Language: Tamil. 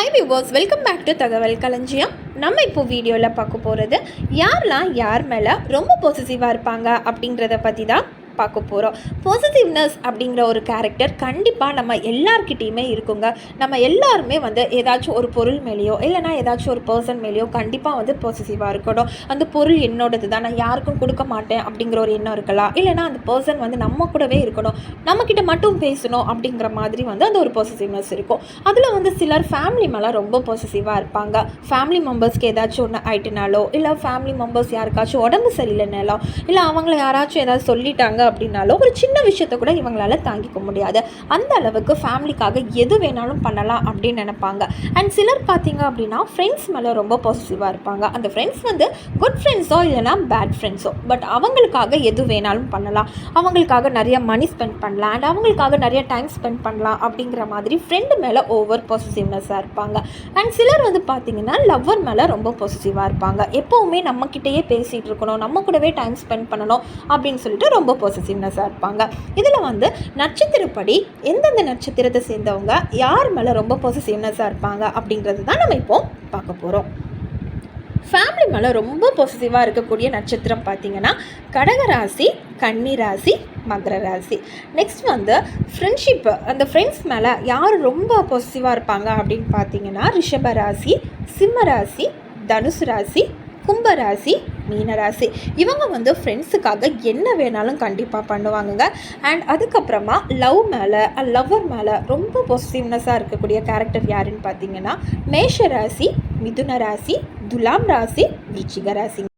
Hi viewers welcome back to தகவல் களஞ்சியம் நம்ம இப்போ வீடியோவில் பார்க்க போகிறது யாரெலாம் யார் மேலே ரொம்ப பொசிட்டிவாக இருப்பாங்க அப்படிங்கிறத பற்றி தான் பார்க்க போகிறோம் பாசிட்டிவ்னஸ் அப்படிங்கிற ஒரு கேரக்டர் கண்டிப்பாக நம்ம எல்லார்கிட்டேயுமே இருக்குங்க. நம்ம எல்லாருமே வந்து ஏதாச்சும் ஒரு பொருள் மேலேயோ இல்லைனா ஏதாச்சும் ஒரு பர்சன் மேலேயோ கண்டிப்பாக வந்து பாசிட்டிவாக இருக்கணும். அந்த பொருள் என்னோடது தான். நான் யாருக்கும் கொடுக்க மாட்டேன் அப்படிங்கிற ஒரு எண்ணம் இருக்கலாம் இல்லைனா அந்த பர்சன் வந்து நம்ம கூடவே இருக்கணும். நம்மக்கிட்ட மட்டும் பேசணும் அப்படிங்கிற மாதிரி வந்து அந்த ஒரு பாசிட்டிவ்னஸ் இருக்கும். அதில் வந்து சிலர் ஃபேமிலி மேலே ரொம்ப பாசிட்டிவாக இருப்பாங்க. ஃபேமிலி மெம்பர்ஸ்க்கு ஏதாச்சும் ஒன்று ஆயிட்டுனாலோ இல்லை ஃபேமிலி மெம்பர்ஸ் யாருக்காச்சும் உடம்பு சரியில்லைனாலோ இல்லை அவங்கள யாராச்சும் ஏதாவது சொல்லிட்டாங்க அப்படின்னாலும் ஒரு சின்ன விஷயத்த கூட இவங்களால தாங்கிக்க முடியாது. அந்த அளவுக்கு ஃபேமிலிக்காக எது வேணாலும் பண்ணலாம் அப்படின்னு நினைப்பாங்க. அண்ட் சிலர் பார்த்தீங்க அப்படின்னா ஃப்ரெண்ட்ஸ் மேலே ரொம்ப பாசிட்டிவாக இருப்பாங்க. அந்த ஃப்ரெண்ட்ஸ் வந்து குட் ஃப்ரெண்ட்ஸோ இல்லைனா பேட் ஃப்ரெண்ட்ஸோ பட் அவங்களுக்காக எது வேணாலும் பண்ணலாம். அவங்களுக்காக நிறைய மணி ஸ்பெண்ட் பண்ணலாம். அண்ட் அவங்களுக்காக நிறைய டைம் ஸ்பெண்ட் பண்ணலாம் அப்படிங்கிற மாதிரி ஃப்ரெண்டு மேலே ஓவர் பாசிட்டிவ்னஸாக இருப்பாங்க. அண்ட் சிலர் வந்து பார்த்தீங்கன்னா லவ்வர் மேலே ரொம்ப பாசிட்டிவாக இருப்பாங்க. எப்போவுமே நம்மக்கிட்டேயே பேசிகிட்டு இருக்கணும். நம்ம கூடவே டைம் ஸ்பெண்ட் பண்ணணும் அப்படின்னு சொல்லிட்டு ரொம்ப பொசசிவ்னஸாக இருப்பாங்க. இதில் வந்து நட்சத்திரப்படி எந்தெந்த நட்சத்திரத்தை சேர்ந்தவங்க யார் மேலே ரொம்ப பொசசிவ்னஸாக இருப்பாங்க அப்படின்றது தான் நம்ம இப்போ பார்க்க போகிறோம் ஃபேமிலி மேலே ரொம்ப பாசிட்டிவாக இருக்கக்கூடிய நட்சத்திரம் பார்த்தீங்கன்னா கடகராசி கன்னி ராசி மகர ராசி. நெக்ஸ்ட் வந்து ஃப்ரெண்ட்ஷிப்பு அந்த ஃப்ரெண்ட்ஸ் மேலே யார் ரொம்ப பாசிட்டிவாக இருப்பாங்க அப்படின்னு பார்த்தீங்கன்னா ரிஷப ராசி சிம்ம ராசி தனுசு ராசி கும்பராசி மீனராசி. இவங்க வந்து ஃப்ரெண்ட்ஸுக்காக என்ன வேணாலும் கண்டிப்பாக பண்ணுவாங்கங்க. அண்ட் அதுக்கப்புறமா லவ் மேலே லவ்வர் மேலே ரொம்ப பாசிட்டிவ்னஸாக இருக்கக்கூடிய கேரக்டர் யாருன்னு பார்த்தீங்கன்னா மேஷ ராசி மிதுன ராசி துலாம் ராசி விருச்சிக ராசி